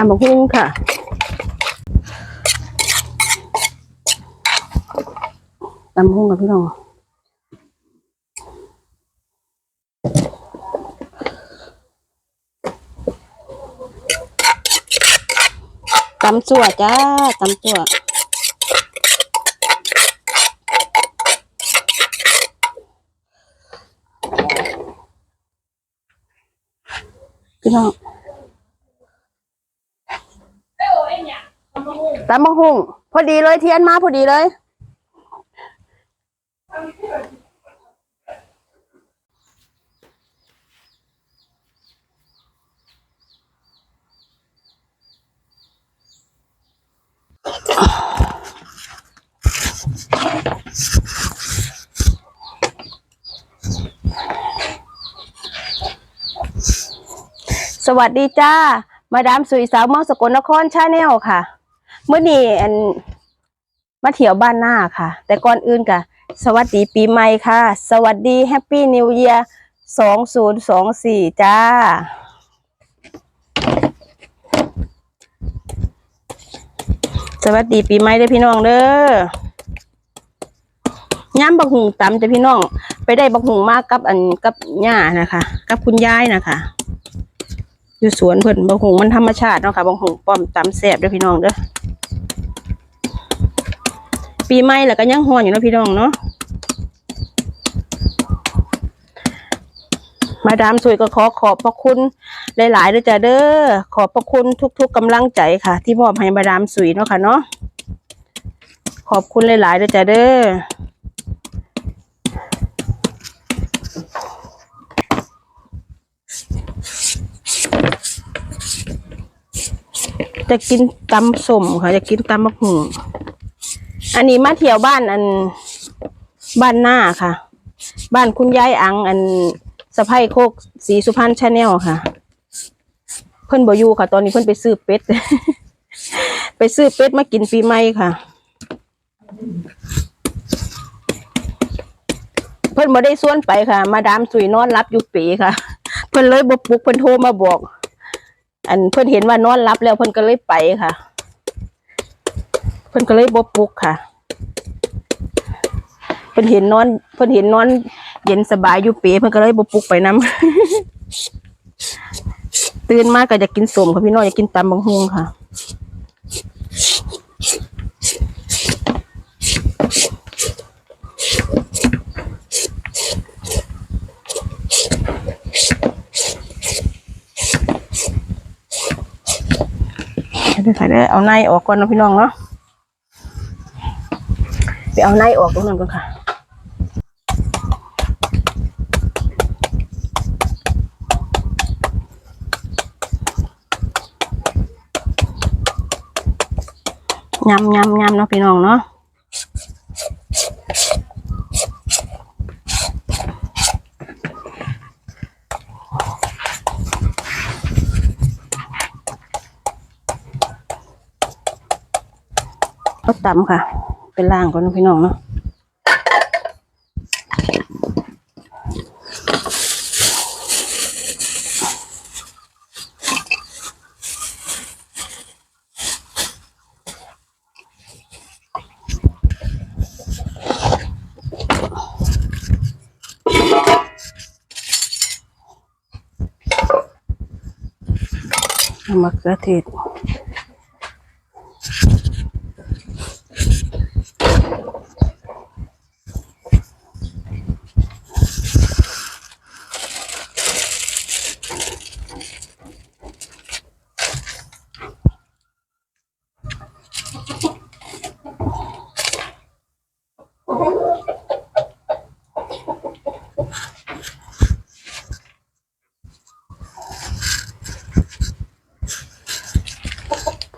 ตำบักหุ่งค่ะตำบักหุ่งกับพี่น้องตำจั่วจ้าตำจั่วพี่น้อง ตำบักหุ่งพอดีเลยเทียนมาพอดีเลย สวัสดีจ้า มาดามสุยสาวเมืองสกลนครชาแนลค่ะ เมื่อนี้อันมาเที่ยวบ้านหน้าค่ะ แต่ก่อนอื่นกะสวัสดีปีใหม่ค่ะ สวัสดีแฮปปี้นิวเ a ียร์สองศูนย์สองสี่จ้า สวัสดีปีใหม่เด้อพี่น้องเด้อย่ำบักหุงตำจะพี่น้อง ไปได้บักหุงมากกับอันกับย่านะคะ กับคุณยายนะคะอยู่สวนเพิ่นบางหุงมันธรรมชาติเนาะค่ะบางหุงป้อมตำแซ่บเด้อพี่น้องเด้อ ปีใหม่แล้วก็ยังฮ้อนอยู่นะพี่น้องเนาะมาดามสวยก็ขอขอบพระคุณหลายๆด้วยจ้ะเด้อขอบพระคุณทุก ๆกำลังใจค่ะ ที่มอบให้มาดามสวยเนาะค่ะเนาะขอบคุณหลายๆด้วยจ้ะเด้อจะกินตำสมค่ะจะกินตำมะฮุง อันนี้มาเที่ยวบ้านอันบ้านหน้าค่ะ บ้านคุณยายอังอันสะพายโคกสีสุพรรณชาแนลค่ะ เพิ่อนบอยู่ค่ะ ตอนนี้เพิ่อนไปซื้อเป็ด ไปซื้อเป็ดมากินปีใหม่ค่ะ เพิ่อนบ่ได้ส่วนไปค่ะ มาดามสุยนอนรับอยู่ปีค่ะ เพิ่อนเลยบปุกเพิ่อนโทรมาบอก อันเพิ่อนเห็นว่านอนรับแล้วเพิ่อนก็เลยไปค่ะ เพิ่อนก็เลยบปุกค่ะ พิ่นเห็นนอนเพิ่นเห็นนอน เย็นสบายอยู่เป๋เพิ่นก็เลยบ่ปลุกไปนํตื่นมาก็จะกินสมค่ะพี่น้องอยากกินตำบังฮุงค่ะเดี๋ยวถ่ได้เอาในออกก่อนนะพี่น้องเนาะไปเอาในออกตรงนั้นก่อนค่ะ ยำยำยำเนาะพี่น้องเนาะก็ตำค่ะ เป็นล่างก่อนเนาพี่น้องเนาะ มะเขือเทศ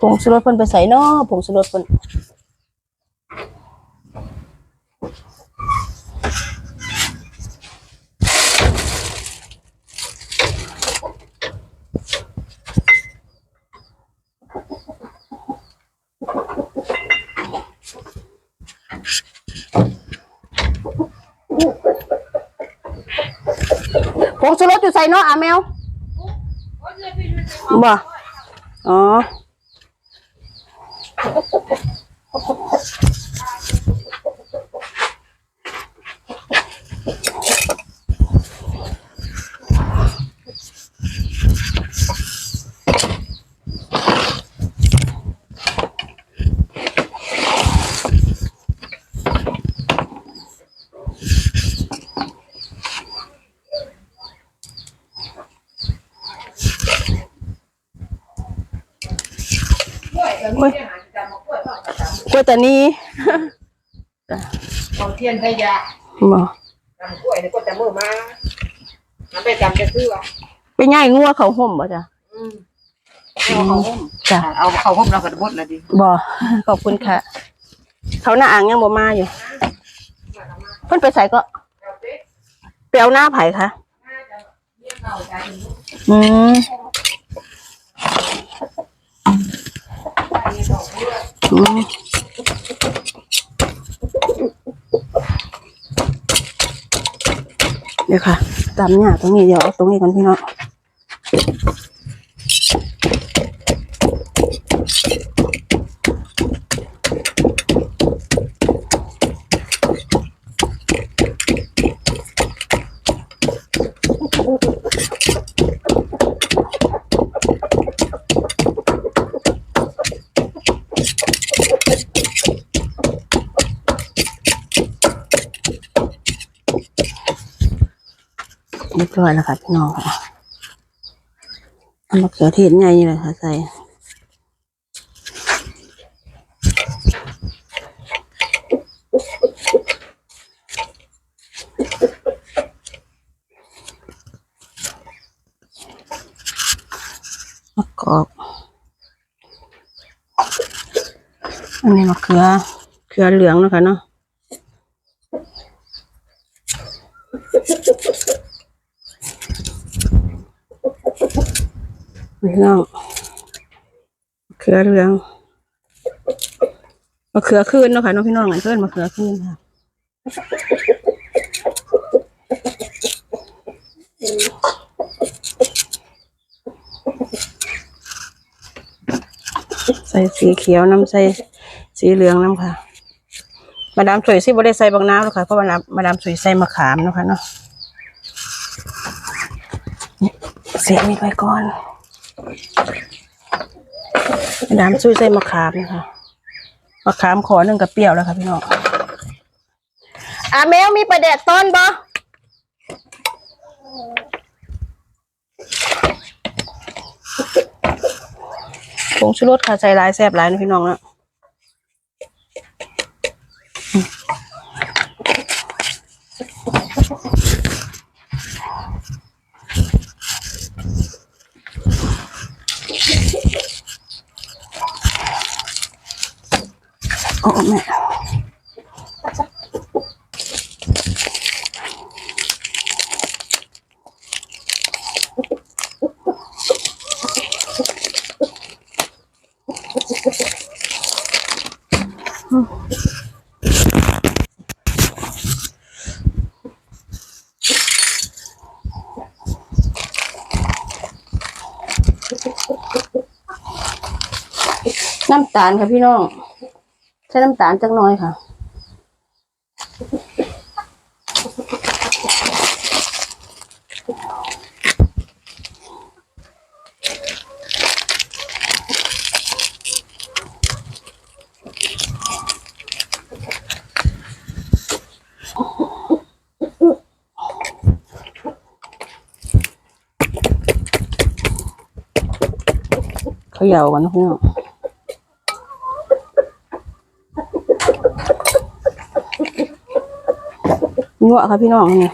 ผ งชูรสเพิ่นไปใส่นาะผงชูรสเพิ่นผงชูรสอยู่ใส่นาะอาแมวบ่อ๋อ Thank you. กล้วยบ้างประจกล้วยตานีำของเทียนพยาบ่จำกล้วยนี่ก็จะมือมาน้ำไปจำจะซื้อเอาไปง่ายงัวเขาห่มบ่จ้ะอืมเอาเขาห่มจ้ะเอาเขาห่มเรากระบดละดิบ่ขอบคุณค่ะ เขาหน้าอ่างยังบ่มาอยู่เพิ่นไปใส่ก็เอาเป๊ะไปเอาหน้าไผ่ค่ะน่าจะเรียกเราใจถึงอืม ใจดอกเลือด อืม เดี๋ยวค่ะตามเนี่ยตรงนี้เดี๋ยวเอาตรงนี้ก่อนพี่น้อง รียบร้อยแล้วค่ะพี่น้องค่ะมะเขือเทศไงนี่เลยค่ะใส่มะกอกอันนี้มะเขือเขือเหลืองนะคะเนาะ พี่น้องมะเขือเหลืองมะเขือคืนเนาะค่ะน้องพี่น้องไอ้เพื่อนมะเขือคืนค่ะใส่สีเขียวน้ำใส่สีเหลืองน้ำค่ะมาดามสวยสิบ่ได้ใส่บางน้ำหรอกค่ะเพราะว่ามาดามสวยใส่มะขามนะคะเนาะเสียมีไปก่อน น้ำซุยใส่มะขามนะคะมะขามขอหนึ่งกับเปรี้ยวแล้วค่ะพี่น้องอะแมวมีประเด็ดต้นบ่ผงชูรสค่ะใส่หลายแซ่บหลายนะพี่น้องนะ โอ้แม่น้ำตาลค่ะพี่น้อง ใช้น้ำตาลจักหน้อยค่ะ เขย่ากันนะพี่น้อง ยั่วค่ะพี่น้องนี่